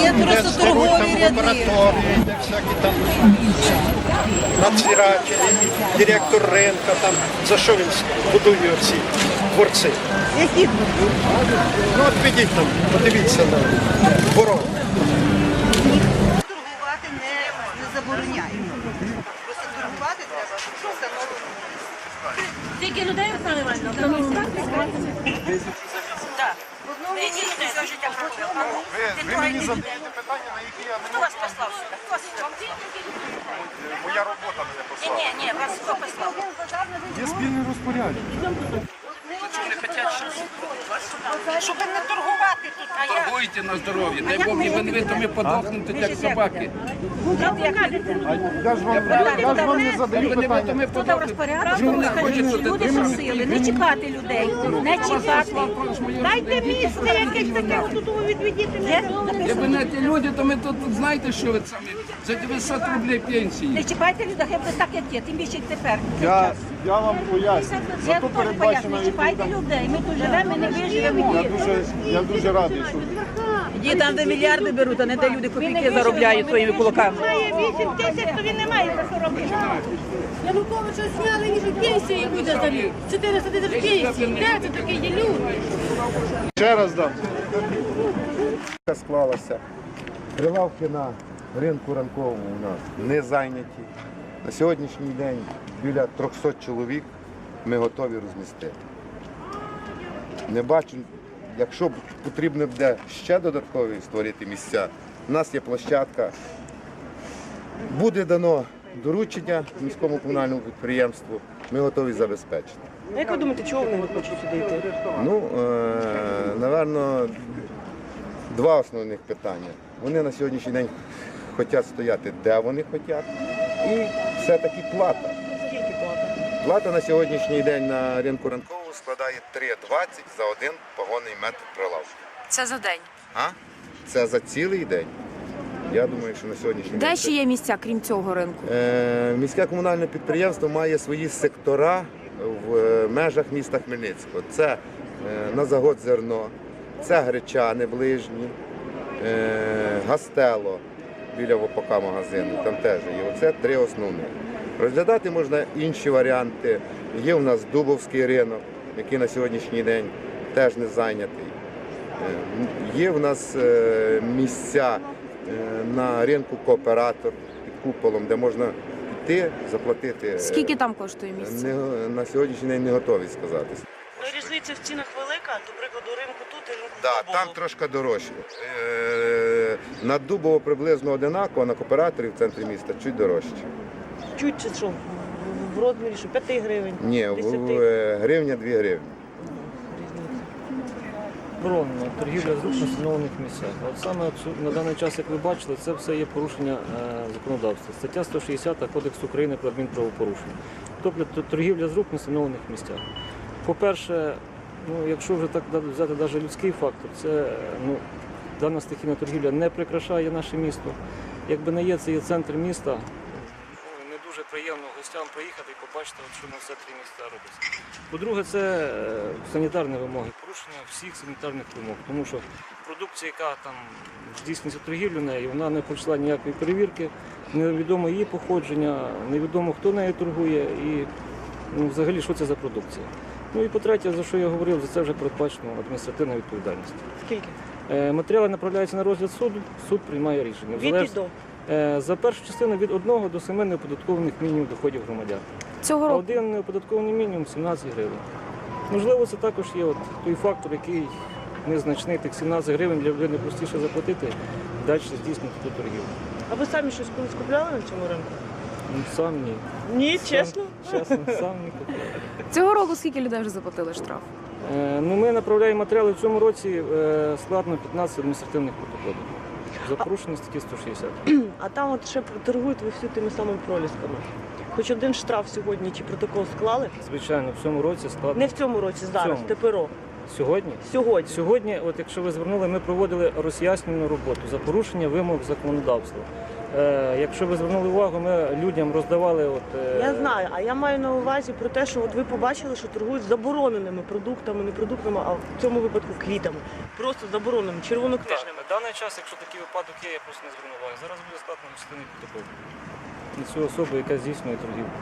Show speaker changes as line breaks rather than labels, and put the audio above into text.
Є просто торгові ряди.
де всякі там надзирателі, директор ринка, там, за що він будує ці дворці.
Які
Ну от підіть там, подивіться на ворот.
торгувати не, не забороняють. Просто торгувати треба, щоб встановлено.
Тільки людей Івановна,
Ви, мені задаєте питання, на які я не
Хто вас послав сюди? Хто
моя робота мене послала.
ні, ні, вас хто послав?
Є спільний розпорядок.
Щоб не торгувати тут, а я...
Торгуйте на здоров'я, дай Бог і ви то ми подохнемо як собаки.
Я ж вам, я ж вам не задаю
Ви не ми
Хто дав розпорядок,
не
люди просили не чіпати людей, не чіпати.
Дайте місце якесь таке, тут відведіть
Якби не ті люди, то ми тут, тут знаєте, що ви самі? За 900 рублей
Не
пенсії.
чіпайте людей, так, як є, тим більше як тепер.
Я, я вам поясню.
Я
Зато
теж
передбачена
не чіпайте людей, ми тут живемо, ми не виживемо.
Я дуже, я дуже радий, що
Ті там, де мільярди беруть, а не де люди копійки заробляють своїми кулаками.
Має 8 тисяч, то він не має за що робити.
Януковича зняли, ніж пенсії буде далі. 400 тисяч пенсій. Де це такі є люди?
ще раз дам.
склалася. Прилавки на ринку ранковому у нас не зайняті. На сьогоднішній день біля 300 чоловік ми готові розмістити. Не бачу, якщо потрібно буде ще додаткові створити місця, у нас є площадка. Буде дано доручення міському комунальному підприємству, ми готові забезпечити.
Як ви думаєте, чого вони не хочуть сюди йти?
Ну, е, напевно, два основних питання. Вони на сьогоднішній день хочуть стояти, де вони хочуть, і все-таки плата.
Скільки плата?
Плата на сьогоднішній день на ринку ранкового складає 3,20 за один погонний метр прилавку.
Це за день.
А? Це за цілий день. Я думаю, що на сьогоднішній день.
Де ще є місця, крім цього ринку?
Е, Міське комунальне підприємство має свої сектора в е, межах міста Хмельницького. Це е, на загод зерно, це Гречани ближні, е, Гастело біля ВПК магазину, там теж є. Оце три основні. Розглядати можна інші варіанти. Є у нас Дубовський ринок, який на сьогоднішній день теж не зайнятий. Е, Є в нас е, місця е, на ринку кооператор під куполом, де можна піти, заплатити.
Скільки там коштує місце?
На сьогоднішній день не готові сказати.
Різниця в цінах велика, до прикладу, ринку тут і ринку
Так, там трошки дорожче. Е, На Дубово приблизно одинаково, на кооператорі в центрі міста чуть дорожче.
Чуть чи що? В- В розмірі що 5 гривень?
Ні, в-
10?
в- е, гривня 2 гривні.
Заборонено торгівля з рук на місцях. От саме на даний час, як ви бачили, це все є порушення е, законодавства. Стаття 160 Кодексу України про адмінправопорушення. Тобто торгівля з рук на встановлених місцях. По-перше, ну, якщо вже так взяти навіть людський фактор, це ну, дана стихійна торгівля не прикрашає наше місто. Якби не є, це є центр міста. Ну, не дуже приємно гостям приїхати і побачити, що на центрі міста робиться. По-друге, це е, санітарні вимоги, порушення всіх санітарних вимог, тому що продукція, яка там здійснюється торгівлю нею, вона не пройшла ніякої перевірки, невідомо її походження, невідомо хто нею торгує і ну, взагалі що це за продукція. Ну і по-третє, за що я говорив, за це вже передбачено адміністративна відповідальність.
Скільки?
Е, Матеріали направляються на розгляд суду, суд приймає рішення.
Від і до.
Е, За першу частину від 1 до 7 неоподаткованих мінімумів доходів громадян.
Цього
А
року
один неоподаткований мінімум 17 гривень. Можливо, це також є от той фактор, який незначний, тих 17 гривень для людини простіше заплатити, далі здійснити ту торгівлю.
А ви самі щось колись купляли на цьому ринку?
Ну, Сам ні.
Ні,
Сам-
чесно.
Чесно, сам не купив.
Цього року скільки людей вже заплатили штраф?
Е, Ну, ми направляємо матеріали в цьому році е, складно 15 адміністративних протоколів. За порушення статті 160.
А там от ще торгують ви всі тими самими пролісками. Хоч один штраф сьогодні чи протокол склали?
Звичайно, в цьому році складно.
Не в цьому році, зараз,
цьому.
теперо.
Сьогодні?
Сьогодні.
Сьогодні, от якщо ви звернули, ми проводили роз'яснювальну роботу за порушення вимог законодавства. Е, якщо ви звернули увагу, ми людям роздавали. От, е,
Я знаю, а я маю на увазі про те, що от ви побачили, що торгують забороненими продуктами, не продуктами, а в цьому випадку квітами. Просто забороненими, червонокнижними.
На даний час, якщо такий випадок є, я просто не звернув увагу. Зараз буде складно адміністративний протокол на цю особу, яка здійснює торгівлю.